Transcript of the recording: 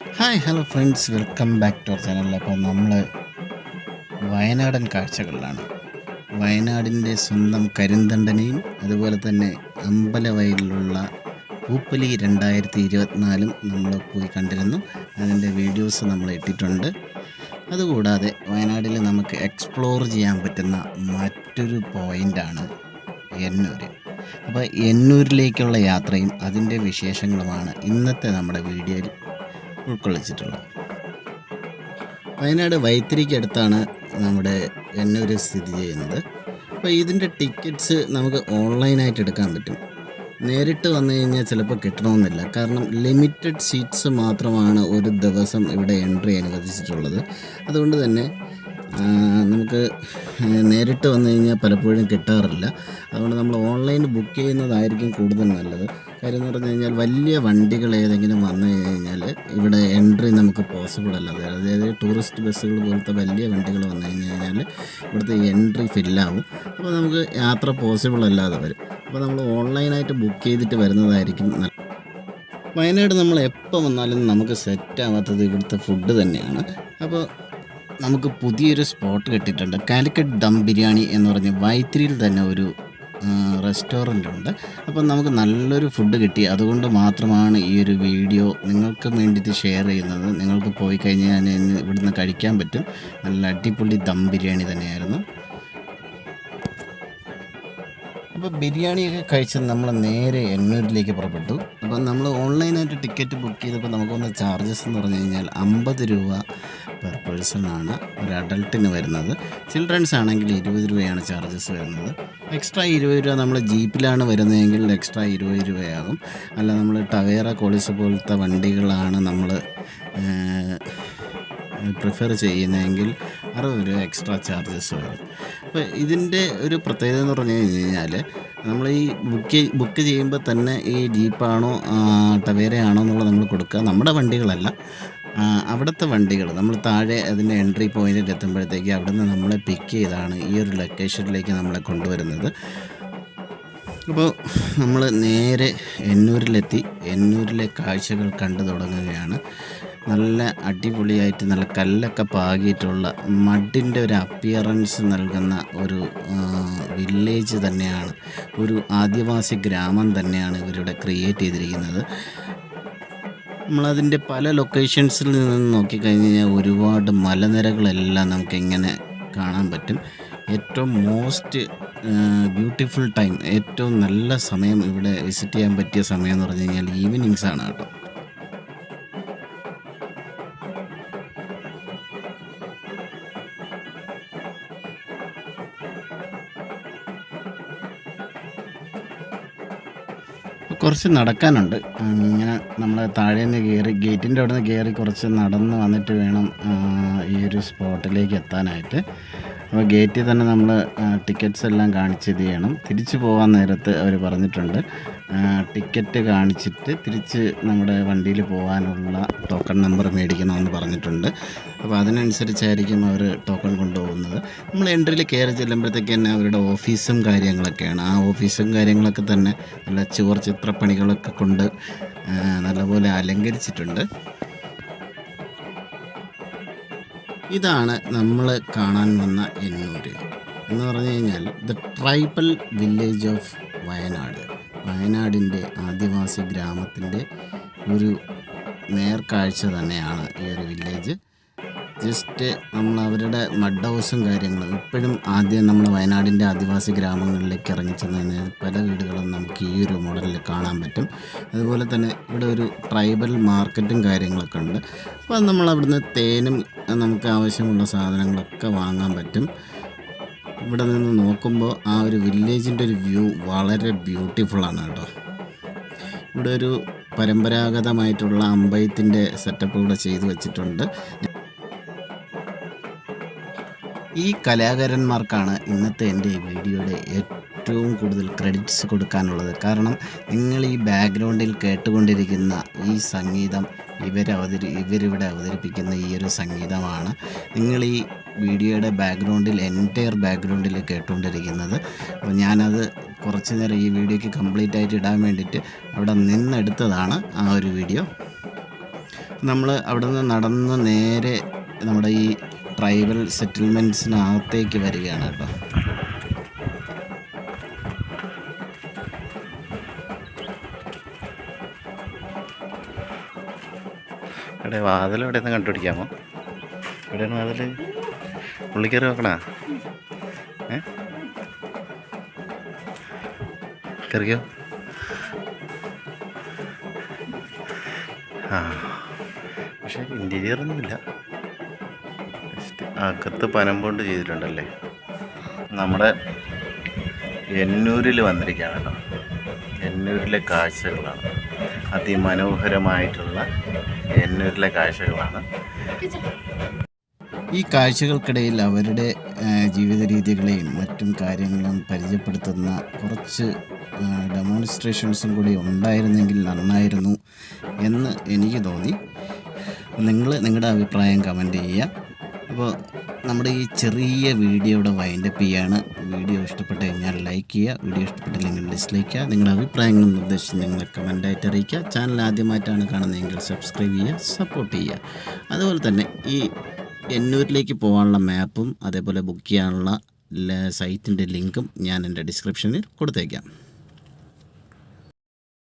Hi hello friends welcome back to our channel അപ്പോൾ നമ്മൾ വയനാടൻ കാഴ്ചകളിലാണ്. വയനാടിന്റെ സ്വന്തം കരിന്തണ്ടനെയും അതുപോലെ തന്നെ അമ്പലവയലിലുള്ള പൂപ്പലി രണ്ടായിരത്തി ഇരുപത്തിനാലും നമ്മൾ പോയി കണ്ടിരുന്നു. അതിന്റെ വീഡിയോസ് നമ്മൾ ഇട്ടിട്ടുണ്ട്. അതുകൂടാതെ വയനാട്ടിൽ നമുക്ക് എക്സ്പ്ലോർ ചെയ്യാൻ പറ്റുന്ന മറ്റൊരു പോയിന്റാണ് എന്നൂർ അപ്പോൾ എന്നൂരിലേക്കുള്ള യാത്രയും അതിന്റെ വിശേഷങ്ങളുമാണ് ഇന്നത്തെ നമ്മുടെ വീഡിയോയിൽ ഉൾക്കൊള്ളിച്ചിട്ടുള്ളത്. വയനാട് വൈത്തിരിക്കടുത്താണ് നമ്മുടെ എന്നൂർ സ്ഥിതി ചെയ്യുന്നത്. അപ്പോൾ ഇതിന്റെ ടിക്കറ്റ്സ് നമുക്ക് ഓൺലൈനായിട്ട് എടുക്കാൻ പറ്റും. നേരിട്ട് വന്നു കഴിഞ്ഞാൽ ചിലപ്പോൾ കിട്ടണമെന്നില്ല. കാരണം ലിമിറ്റഡ് സീറ്റ്സ് മാത്രമാണ് ഒരു ദിവസം ഇവിടെ എൻട്രി അനുവദിച്ചിട്ടുള്ളത്. അതുകൊണ്ട് തന്നെ നമുക്ക് നേരിട്ട് വന്നു കഴിഞ്ഞാൽ പലപ്പോഴും കിട്ടാറില്ല. അതുകൊണ്ട് നമ്മൾ ഓൺലൈൻ ബുക്ക് ചെയ്യുന്നതായിരിക്കും കൂടുതൽ നല്ലത്. കാര്യം എന്ന് പറഞ്ഞു കഴിഞ്ഞാൽ വലിയ വണ്ടികൾ ഏതെങ്കിലും വന്നു കഴിഞ്ഞാൽ ഇവിടെ എൻട്രി നമുക്ക് പോസിബിൾ അല്ല. അതായത് ടൂറിസ്റ്റ് ബസ്സുകൾ പോലത്തെ വലിയ വണ്ടികൾ വന്നു കഴിഞ്ഞ് കഴിഞ്ഞാൽ ഇവിടുത്തെ എൻട്രി ഫില്ലാവും. അപ്പോൾ നമുക്ക് യാത്ര പോസിബിൾ അല്ലാതെ വരും. അപ്പോൾ നമ്മൾ ഓൺലൈനായിട്ട് ബുക്ക് ചെയ്തിട്ട് വരുന്നതായിരിക്കും നല്ലത്. വയനാട് നമ്മൾ എപ്പോൾ വന്നാലും നമുക്ക് സെറ്റാവാത്തത് ഇവിടുത്തെ ഫുഡ് തന്നെയാണ്. അപ്പോൾ നമുക്ക് പുതിയൊരു സ്പോട്ട് കിട്ടിയിട്ടുണ്ട്. കാലിക്കറ്റ് ദം ബിരിയാണി എന്ന് പറഞ്ഞ് വൈത്തിരിയിൽ തന്നെ ഒരു റെസ്റ്റോറന്റ് ഉണ്ട്. അപ്പം നമുക്ക് നല്ലൊരു ഫുഡ് കിട്ടി. അതുകൊണ്ട് മാത്രമാണ് ഈ ഒരു വീഡിയോ നിങ്ങൾക്ക് വേണ്ടിയിട്ട് ഷെയർ ചെയ്യുന്നത്. നിങ്ങൾക്ക് പോയി കഴിഞ്ഞാൽ ഇവിടുന്ന് കഴിക്കാൻ പറ്റും. നല്ല അടിപൊളി ദം ബിരിയാണി തന്നെയായിരുന്നു. അപ്പോൾ ബിരിയാണിയൊക്കെ കഴിച്ച് നമ്മൾ നേരെ എണ്ണൂരിലേക്ക് പുറപ്പെട്ടു. അപ്പം നമ്മൾ ഓൺലൈനായിട്ട് ടിക്കറ്റ് ബുക്ക് ചെയ്തപ്പോൾ നമുക്കൊന്ന് ചാർജസ് എന്ന് പറഞ്ഞു കഴിഞ്ഞാൽ അമ്പത് രൂപ പെർ പേഴ്സണാണ് ഒരു അഡൾട്ടിന് വരുന്നത്. ചിൽഡ്രൻസ് ആണെങ്കിൽ ഇരുപത് രൂപയാണ് ചാർജസ് വരുന്നത്. എക്സ്ട്രാ ഇരുപത് രൂപ നമ്മൾ ജീപ്പിലാണ് വരുന്നതെങ്കിൽ എക്സ്ട്രാ ഇരുപത് രൂപയാകും. അല്ല നമ്മൾ ടവേറ കോളിസ് പോലത്തെ വണ്ടികളാണ് നമ്മൾ പ്രിഫർ ചെയ്യുന്നതെങ്കിൽ അറുപത് രൂപ എക്സ്ട്രാ ചാർജസ് വരും അപ്പോൾ ഇതിന്റെ ഒരു പ്രത്യേകത എന്ന് പറഞ്ഞു കഴിഞ്ഞാൽ നമ്മൾ ഈ ബുക്ക് ബുക്ക് ചെയ്യുമ്പോൾ തന്നെ ഈ ജീപ്പാണോ ടവേരയാണോ എന്നുള്ളത് നമ്മൾ കൊടുക്കുക. നമ്മുടെ വണ്ടികളല്ല. അവിടുത്തെ വണ്ടികൾ. നമ്മൾ താഴെ അതിന്റെ എൻട്രി പോയിന്റിൽ എത്തുമ്പോഴത്തേക്ക് അവിടെ നിന്ന് നമ്മളെ പിക്ക് ചെയ്താണ് ഈ ഒരു ലൊക്കേഷനിലേക്ക് നമ്മളെ കൊണ്ടുവരുന്നത്. അപ്പോൾ നമ്മൾ നേരെ എന്നൂരിലെത്തി എന്നൂരിലെ കാഴ്ചകൾ കണ്ടു തുടങ്ങുകയാണ്. നല്ല അടിപൊളിയായിട്ട് നല്ല കല്ലൊക്കെ പാകിയിട്ടുള്ള മഡിന്റെ ഒരു അപ്പിയറൻസ് നൽകുന്ന ഒരു വില്ലേജ് തന്നെയാണ്. ഒരു ആദിവാസി ഗ്രാമം തന്നെയാണ് ഇവരിവിടെ ക്രിയേറ്റ് ചെയ്തിരിക്കുന്നത്. നമ്മളതിന്റെ പല ലൊക്കേഷൻസിൽ നിന്ന് നോക്കിക്കഴിഞ്ഞ് കഴിഞ്ഞാൽ ഒരുപാട് മലനിരകളെല്ലാം നമുക്കിങ്ങനെ കാണാൻ പറ്റും. ഏറ്റവും മോസ്റ്റ് ബ്യൂട്ടിഫുൾ ടൈം ഏറ്റവും നല്ല സമയം ഇവിടെ വിസിറ്റ് ചെയ്യാൻ പറ്റിയ സമയം എന്ന് പറഞ്ഞു കഴിഞ്ഞാൽ ഈവനിങ്സ് ആണ് കേട്ടോ. കുറച്ച് നടക്കാനുണ്ട്. ഇങ്ങനെ നമ്മൾ താഴെ നിന്ന് കയറി ഗേറ്റിന്റെ അവിടെ നിന്ന് കയറി കുറച്ച് നടന്ന് വന്നിട്ട് വേണം ഈ ഒരു സ്പോട്ടിലേക്ക് എത്താനായിട്ട്. അപ്പോൾ ഗേറ്റിൽ തന്നെ നമ്മൾ ടിക്കറ്റ്സ് എല്ലാം കാണിച്ച് ഇത് ചെയ്യണം. തിരിച്ചു പോകാൻ നേരത്ത് അവർ പറഞ്ഞിട്ടുണ്ട്. ടിക്കറ്റ് കാണിച്ചിട്ട് തിരിച്ച് നമ്മുടെ വണ്ടിയിൽ പോകാനുള്ള ടോക്കൺ നമ്പർ മേടിക്കണമെന്ന് പറഞ്ഞിട്ടുണ്ട്. അപ്പോൾ അതിനനുസരിച്ചായിരിക്കും അവർ ടോക്കൺ കൊണ്ടുപോകുന്നത്. നമ്മൾ എൻട്രിയിൽ കയറി ചെല്ലുമ്പോഴത്തേക്ക് തന്നെ അവരുടെ ഓഫീസും കാര്യങ്ങളൊക്കെയാണ്. ആ ഓഫീസും കാര്യങ്ങളൊക്കെ തന്നെ നല്ല ചുവർ ചിത്രപ്പണികളൊക്കെ കൊണ്ട് നല്ലപോലെ അലങ്കരിച്ചിട്ടുണ്ട്. ഇതാണ് നമ്മൾ കാണാൻ വന്ന എന്നൂര് എന്ന് പറഞ്ഞു കഴിഞ്ഞാൽ the tribal village of Wayanad. വയനാടിന്റെ ആദിവാസി ഗ്രാമത്തിന്റെ ഒരു നേർക്കാഴ്ച തന്നെയാണ് ഈ ഒരു വില്ലേജ് ജസ്റ്റ് നമ്മൾ അവരുടെ മഡ് ഹൗസും കാര്യങ്ങളും ഇപ്പോഴും ആദ്യം നമ്മൾ വയനാടിന്റെ ആദിവാസി ഗ്രാമങ്ങളിലേക്ക് ഇറങ്ങി ചെന്ന് കഴിഞ്ഞാൽ പല വീടുകളും നമുക്ക് ഈ ഒരു മോഡലിൽ കാണാൻ പറ്റും. അതുപോലെ തന്നെ ഇവിടെ ഒരു ട്രൈബൽ മാർക്കറ്റും കാര്യങ്ങളൊക്കെ ഉണ്ട്. അപ്പോൾ നമ്മൾ അവിടുന്ന് തേനും നമുക്ക് ആവശ്യമുള്ള സാധനങ്ങളൊക്കെ വാങ്ങാൻ പറ്റും. ഇവിടെ നിന്ന് നോക്കുമ്പോൾ ആ ഒരു വില്ലേജിന്റെ ഒരു വ്യൂ വളരെ ബ്യൂട്ടിഫുള്ളാണ് കേട്ടോ. ഇവിടെ ഒരു പരമ്പരാഗതമായിട്ടുള്ള അമ്പയത്തിന്റെ സെറ്റപ്പ് ഇവിടെ ചെയ്തു വെച്ചിട്ടുണ്ട്. ഈ കലാകാരന്മാർക്കാണ് ഇന്നത്തെ എന്റെ ഈ വീഡിയോയുടെ ഏറ്റവും കൂടുതൽ ക്രെഡിറ്റ്സ് കൊടുക്കാനുള്ളത്. കാരണം നിങ്ങൾ ഈ ബാക്ക്ഗ്രൗണ്ടിൽ കേട്ടുകൊണ്ടിരിക്കുന്ന ഈ സംഗീതം ഇവരവതരി ഇവരിവിടെ അവതരിപ്പിക്കുന്ന ഈ ഒരു സംഗീതമാണ്. നിങ്ങൾ ഈ വീഡിയോയുടെ ബാക്ക്ഗ്രൗണ്ടിൽ എന്റയർ ബാക്ക്ഗ്രൗണ്ടിൽ കേട്ടുകൊണ്ടിരിക്കുന്നത്. അപ്പോൾ ഞാനത് കുറച്ച് നേരം ഈ വീഡിയോയ്ക്ക് കംപ്ലീറ്റ് ആയിട്ട് ഇടാൻ വേണ്ടിയിട്ട് അവിടെ നിന്നെടുത്തതാണ് ആ ഒരു വീഡിയോ. നമ്മൾ അവിടെ നിന്ന് നടന്ന് നേരെ നമ്മുടെ ഈ ട്രൈബൽ സെറ്റിൽമെന്റ്സിനകത്തേക്ക് വരികയാണ് കേട്ടോ. ഇവിടെ വാതിൽ എവിടെ നിന്ന് കണ്ടുപിടിക്കാമോ? എവിടെയാണ് വാതിൽ പുള്ളിക്കറി നോക്കണാ? ഏ? കയറിയോ ആ. പക്ഷേ ജസ്റ്റ് അകത്ത് പനമ്പൊണ്ട് ചെയ്തിട്ടുണ്ടല്ലേ? നമ്മുടെ എന്നൂരിൽ വന്നിരിക്കുകയാണ് കേട്ടോ. എന്നൂരിലെ കാഴ്ചകളാണ്. അതിമനോഹരമായിട്ടുള്ള എന്നൂരിലെ കാഴ്ചകളാണ്. ഈ കാഴ്ചകൾക്കിടയിൽ അവരുടെ ജീവിത രീതികളെയും മറ്റും കാര്യങ്ങളും പരിചയപ്പെടുത്തുന്ന കുറച്ച് ഡെമോൺസ്ട്രേഷൻസും കൂടി ഉണ്ടായിരുന്നെങ്കിൽ നന്നായിരുന്നു എന്ന് എനിക്ക് തോന്നി. നിങ്ങൾ നിങ്ങളുടെ അഭിപ്രായം കമന്റ് ചെയ്യുക. അപ്പോൾ നമ്മുടെ ഈ ചെറിയ വീഡിയോ വീഡിയോയുടെ വൈൻഡപ്പ് ചെയ്യാണ്. വീഡിയോ ഇഷ്ടപ്പെട്ട് കഴിഞ്ഞാൽ ലൈക്ക് ചെയ്യുക വീഡിയോ ഇഷ്ടപ്പെട്ടില്ലെങ്കിൽ ഡിസ്ലൈക്ക് ചെയ്യുക. നിങ്ങളുടെ അഭിപ്രായങ്ങളും നിർദ്ദേശം നിങ്ങൾ കമന്റായിട്ട് അറിയിക്കുക. ചാനൽ ആദ്യമായിട്ടാണ് കാണുന്നതെങ്കിൽ സബ്സ്ക്രൈബ് ചെയ്യുക സപ്പോർട്ട് ചെയ്യുക. അതുപോലെ തന്നെ ഈ എന്നൂരിലേക്ക് പോകാനുള്ള മാപ്പും അതേപോലെ ബുക്ക് ചെയ്യാനുള്ള സൈറ്റിന്റെ ലിങ്കും ഞാൻ എന്റെ ഡിസ്ക്രിപ്ഷനിൽ കൊടുത്തേക്കാം.